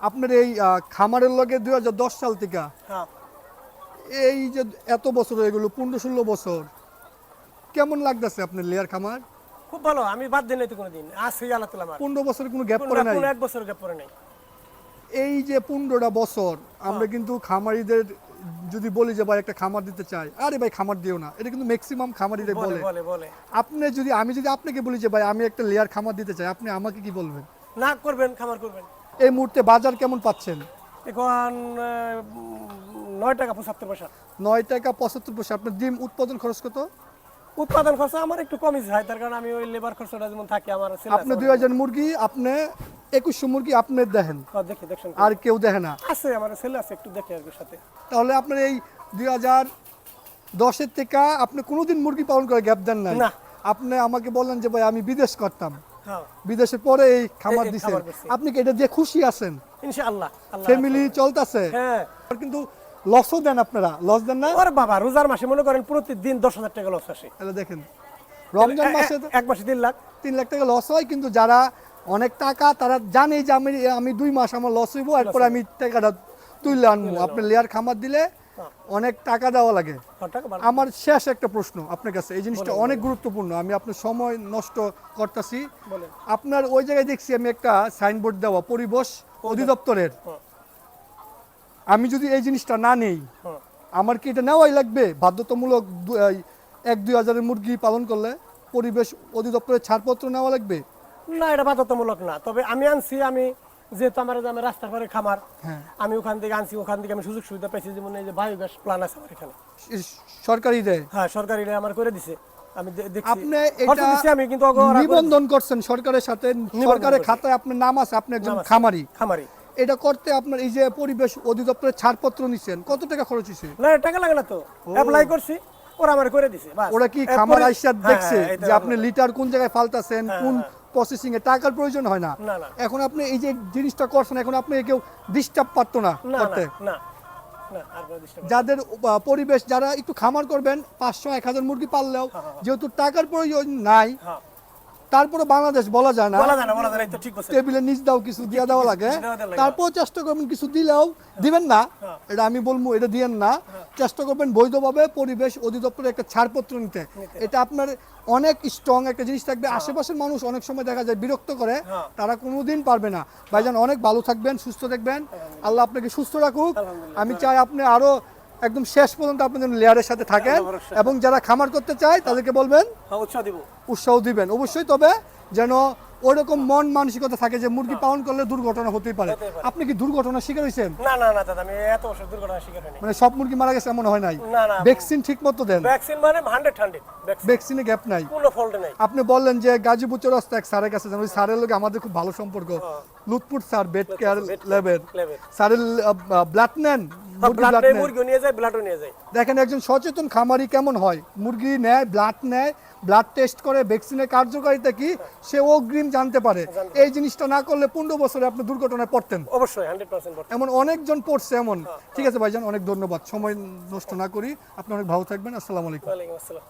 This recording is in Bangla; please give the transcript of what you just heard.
আপনার এই খামারের লগে দুই হাজার দশ সাল থেকে। হ্যাঁ। এই যে এত বছর হয়ে গেল পনেরো ষোলো বছর কেমন লাগতেছে আপনার লেয়ার খামার? খুব ভালো আমি বাদ দিই নাই তো কোনোদিন আছে আল্লাহ তালা পনেরো বছর কোনো গ্যাপ পড়ে নাই? এক বছর গ্যাপ পরে নাই। এই যে পনেরোটা বছর আমরা কিন্তু খামারিদের যদি বলি যে ভাই একটা খামার দিতে চাই আরে ভাই খামার দিও না এটা কিন্তু ম্যাক্সিমাম খামারিদের বলে। আপনি যদি আমি যদি আপনাকে বলি যে ভাই আমি একটা লেয়ার খামার দিতে চাই আপনি আমাকে কি বলবেন? না করবেন খামার করবেন। এই মুহূর্তে বাজার কেমন পাচ্ছেন? এখন নয় টাকা পঁচাত্তর পয়সা। নয় টাকা পঁচাত্তর পয়সা। আপনার ডিম উৎপাদন খরচ কত? উৎপাদন খরচ আমার একটু কমই যায় তার কারণে আমি ওই লেবার খরচটা যেমন থাকে আমার আছে, আপনি দুই হাজার মুরগি আপনি একুশশো মুরগি আপনি দেখেন। দেখি দেখছেন আর কেউ দেখে না। আছে আমার ছেলে আছে একটু দেখে আর সাথে। তাহলে আপনার এই দুই হাজার দশের থেকে আপনি কোনোদিন মুরগি পালন করে গ্যাপ দেন না। আপনি আমাকে বললেন যে ভাই আমি বিদেশ করতাম। হ্যাঁ। বিদেশের পরে এই খামার দিছেন। আপনি কি এটা দিয়ে খুশি আছেন? ইনশাআল্লাহ ফ্যামিলি চলতেছে। হ্যাঁ। কিন্তু লসও দেন আপনারা। লস দেন না? ওর বাবা রোজার মাসে মনে করেন প্রতিদিন দশ হাজার টাকা লস আসে। তাহলে দেখেন রমজান মাসে এক মাসে তিন লাখ। তিন লাখ টাকা লস হয় কিন্তু যারা অনেক টাকা তারা জানে যে আমি আমি দুই মাস আমার লস হইব এরপর আমি টাকাটা তুলে আনব। আপনি লেয়ার খামার দিলে। অনেক টাকা দেওয়া লাগে। বাড়বে? আমার শেষ একটা প্রশ্ন আপনার কাছে। এই জিনিসটা অনেক গুরুত্বপূর্ণ। আমি আপনার সময় নষ্ট করতেছি। আপনার ওই জায়গায় দেখছি আমি একটা সাইনবোর্ড দেওয়া পরিবেশ অধিদপ্তরের। হ্যাঁ। আমি যদি এই জিনিসটা না নেই হ্যাঁ। আমার কি এটা নেওয়াই লাগবে? বাধ্যতামূলক এক দুই হাজারের মুরগি পালন করলে পরিবেশ অধিদপ্তরের ছাড়পত্র নেওয়া লাগবে? না এটা বাধ্যতামূলক না। তবে আমি আনছি আমি যেহেতু আমার যে আমার রাস্তার পরে খামার হ্যাঁ। আমি ওখান থেকে আনছি ওখান থেকে আমি সুযোগ সুবিধা পাইছি যেমন এই যে বায়োগ্যাস প্ল্যান আছে আমার এখানে। সরকারি দেয়? হ্যাঁ সরকারি আমার করে দিছে। আমি আপনি এটা আমি কিন্তু নিবন্ধন করছেন সরকারের সাথে সরকারের খাতায় আপনার নাম আছে আপনি একজন খামারি। খামারি। এটা করতে আপনার এই যে পরিবেশ অধিদপ্তরের ছাড়পত্র নিছেন কত টাকা খরচ হয়েছে না টাকা লাগে না তো। অ্যাপ্লাই করছি ওরা আমার করে দিছে ওরা কি খামার আইসা হ্যাঁ, দেখছে হ্যাঁ, যে আপনি লিটার কোন জায়গায় ফালতাছেন কোন। প্রসেসিং এ টাকার প্রয়োজন হয় না। এখন আপনি এই যে জিনিসটা করছেন এখন আপনি কেউ ডিস্টার্ব পারতো না করতে না। যাদের পরিবেশ যারা একটু খামার করবেন পাঁচশো এক হাজার মুরগি পাললেও হ্যাঁ, হ্যাঁ। যেহেতু টাকার প্রয়োজন নাই হ্যাঁ তারপরে বাংলাদেশ বলা যায় না। বলা যায় না বলা যায় না, এই তো ঠিক বলছেন। টেবিলে নিচ দাও কিছু দিয়ে দেওয়া লাগে। তারপর চেষ্টা করবেন কিছু দিলেও দিবেন না। হ্যাঁ। এটা আমি বলব এটা দিয়েন না। চেষ্টা করবেন বৈধভাবে পরিবেশ অধিদপ্তরের একটা ছাড়পত্র নিতে। এটা আপনার অনেক স্ট্রং একটা জিনিস থাকবে। আশেপাশের মানুষ অনেক সময় দেখা যায় বিরক্ত করে। হ্যাঁ। তারা কোনোদিন পারবে না। ভাইজান অনেক ভালো থাকবেন সুস্থ থাকবেন। আল্লাহ আপনাকে সুস্থ রাখুক। আমি চাই আপনি আরও একদম শেষ পর্যন্ত আপনি যেন লেয়ারের সাথে থাকেন এবং যারা খামার করতে চায় তাদেরকে বলবেন হ্যাঁ উৎসাহ দিব। উৎসাহ দিবেন। অবশ্যই তবে যেন ওরকম মন মানসিকতা থাকে যে মুরগি পালন করলে দুর্ঘটনা হতেই পারে। আপনি কি দুর্ঘটনা শিকার হয়েছেন? না না না দাদা আমি এত বছর দুর্ঘটনার শিকার হইনি। মানে সব মুরগি মারা গেছে এমন হয় নাই? না না ভ্যাকসিন ঠিক মতো দেন। ভ্যাকসিন মানে হান্ড্রেড হান্ড্রেড ভ্যাকসিন ভ্যাকসিনে গ্যাপ নাই। কোনো ফল্ট নাই। আপনি বললেন যে গাজীপুর চৌরাস্তা এক স্যারের কাছে যান। ওই স্যারের লোক আমাদের খুব ভালো সম্পর্ক। লুৎপুর স্যার বেড কেয়ার লেবের। স্যারের ব্লাড নেন। মুরগি ব্লাড blood নেন। মুরগিও নিয়ে যায় ব্লাডও নিয়ে যায়। দেখেন একজন সচেতন খামারি কেমন হয়? মুরগি নেয় ব্লাড নেয় ব্লাড টেস্ট করে ভ্যাকসিনের কার্যকারিতা কি? সে অগ্রিম জানতে পারে। এই জিনিসটা না করলে পনেরো বছরে আপনি দুর্ঘটনায় পড়তেন। অবশ্যই হান্ড্রেড পার্সেন্ট এমন অনেকজন পড়ছে এমন। ঠিক আছে ভাইজান অনেক ধন্যবাদ। সময় নষ্ট না করি। আপনি অনেক ভালো থাকবেন। আসসালামু আলাইকুম। আসসালাম।